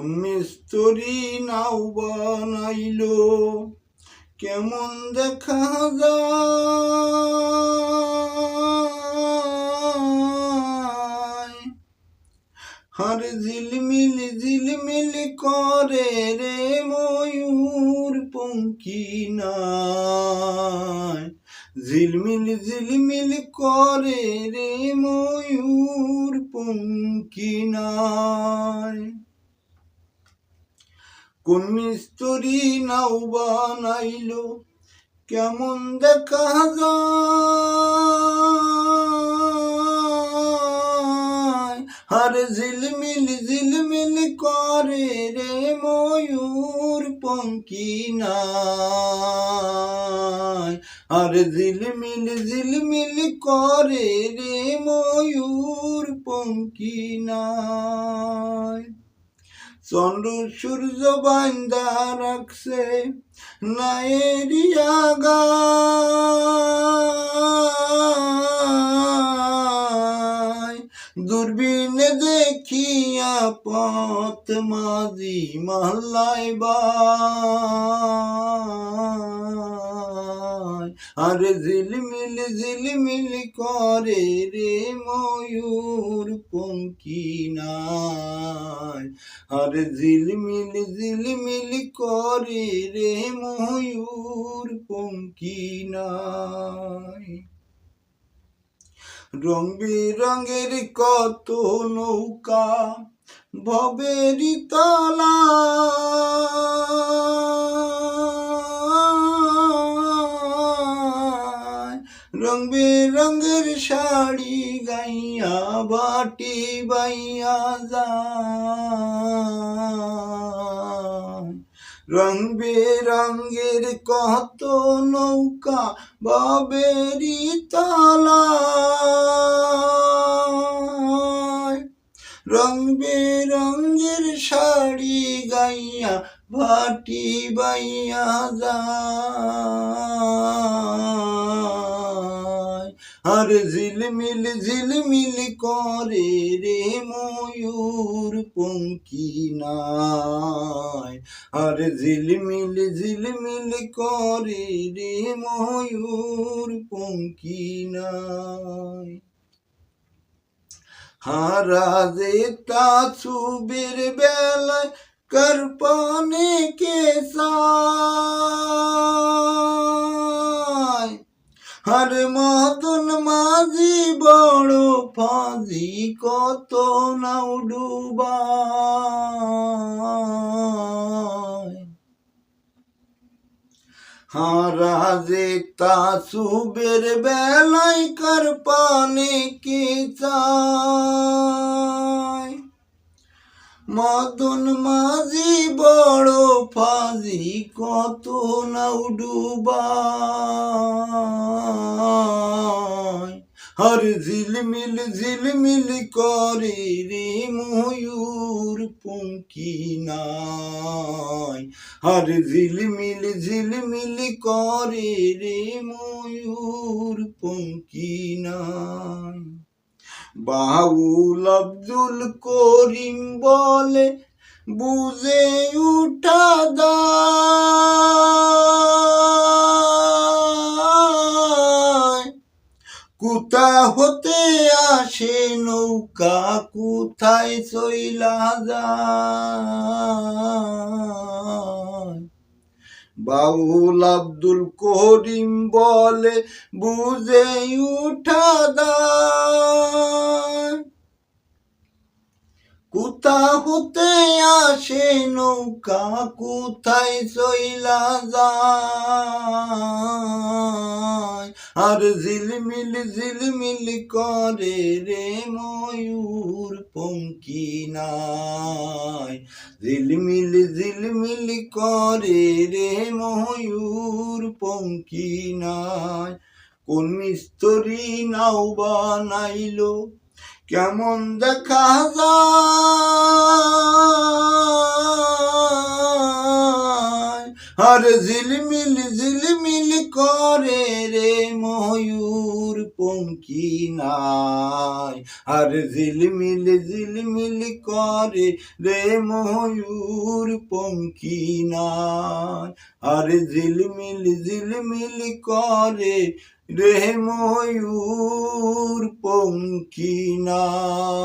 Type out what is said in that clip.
কোন মিস্তরি নাও বানাইলো। কেমন দেখা যায়? হার ঝিলমিল ঝিলমিল করে রে ময়ূর পঙ্কি নাই। ঝিলমিল ঝিলমিল করে রে ময়ূর পঙ্কি নাই। কোন মিস্তরি নাও বানাইলো, কেমন দেখা যায়? আর ঝিলমিল ঝিলমিল করে রে ময়ূর পঙ্কি নাই। আর ঝিলমিল ঝিলমিল করে রে ময়ূর পঙ্কি নাই। চন্দ্র সূর্য বান্দা রাখছে নায়েরিয়া দূরবীন দূরবীনে দেখিয়া পথ মাঝি মহল্লায় বাই আরে ঝিলমিল ঝিলমিল করে রে ময়ূর পঙ্কি নাই আরে ঝিলমিল ঝিলমিল করে রে ময়ূর পঙ্কি নাই রং বেরঙের কত নৌকা ভবেরি তলা রং বেরঙের শাড়ি গাইয়া, বাটি বাইয়া যায় রং বেরঙের কত নৌকা, বাবেরি তলা। রং বেরঙের শাড়ি গাইয়া ভাটি বাইয়া যায় আর ঝিলমিল ঝিলমিল করে রে ময়ূর পঙ্কি নাই। আর ঝিলমিল ঝিলমিল করে রে ময়ূর পঙ্কি নাই। হারাজে তা সুবের বেলায় করপানে কে সায় হর মদন মাঝি বড় ফাঁজি, কত নাও ডুবায় হারাজে তা সুবের বেলায় কর পানে কে চায় মদন মাঝি বড় ফাজি, কত নাও ডুবায় হর ঝিলমিল ঝিলমিল করে রে ময়ূর পঙ্কি নাই। হর ঝিলমিল ঝিলমিল করে রে ময়ূর পুঙ্কি নাই। বাউল আব্দুল করিম বলে বুঝে উঠা দায়। কুতা হতে আসে নৌকা কোথায় চইলা যায়? বাউল আব্দুল করিম বলে বুঝে উঠা দায়। কোথা হতে আসে নৌকা, কোথায় চইলা যায়। আর ঝিলমিল ঝিলমিল করে রে ময়ূর পঙ্কি নাই। ঝিলমিল ঝিলমিল করে রে ময়ূর পঙ্কি নাই। কোন মিস্তরি নাও বানাইলো, কেমন দেখা যায়? আর ঝিলমিল ঝিলমিল করে রে ময়ূর পঙ্কি নাই। আর ঝিলমিল ঝিলমিল করে রে ময়ূর পঙ্কি নাই। আর ঝিলমিল ঝিলমিল করে রে ময়ূর পঙ্কি নাই।